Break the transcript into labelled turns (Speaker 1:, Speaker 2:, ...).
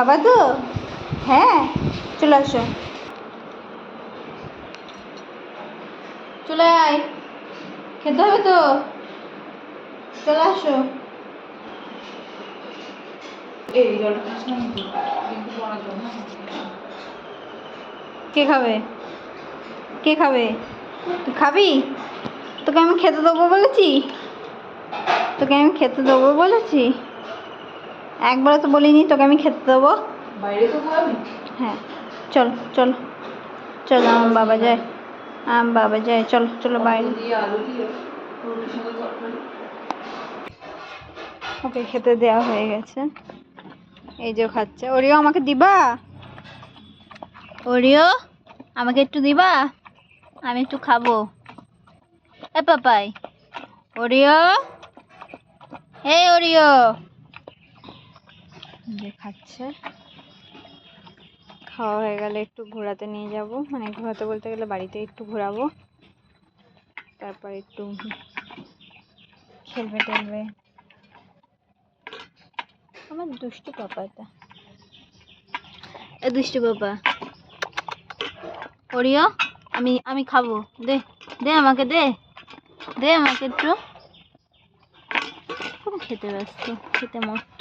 Speaker 1: খাবা তো? হ্যাঁ চলে আসো। চলে আয়। খেতে হবে তো? চলে আসো। কে খাবে? কে খাবে? তুই খাবি? তোকে আমি খেতে দেবো বলেছি? তোকে আমি খেতে দেবো বলেছি? একবারও তো বলিনি তোকে আমি খেতে দেবো।
Speaker 2: বাইরে তো খাবি
Speaker 1: হ্যাঁ চল চল চল আমার বাবা যায় আম বাবা যায় চল চলো বাইরে। ওকে খেতে দেওয়া হয়ে গেছে। এই যে খাচ্ছে। ওরিও আমাকে দিবা? ওরিও আমাকে একটু দিবা? আমি একটু খাব। এ পাপাই। ওরিও? এই ওরিও। যে খাচ্ছে। খাওয়া হয়ে গেলে একটু ঘোরাতে নিয়ে যাব। মানে ঘোরাতে বলতে গেলে বাড়িতে একটু ঘোরাবো। তারপর একটু খেলবে টেলবে। আমার দুষ্টু পাপা এটা। এ দুষ্টু পাপা। ওরিও আমি আমি খাব। দে দে আমাকে দে। দে আমাকে একটু। খুব খেতে ব্যস্ত খেতে মস্ত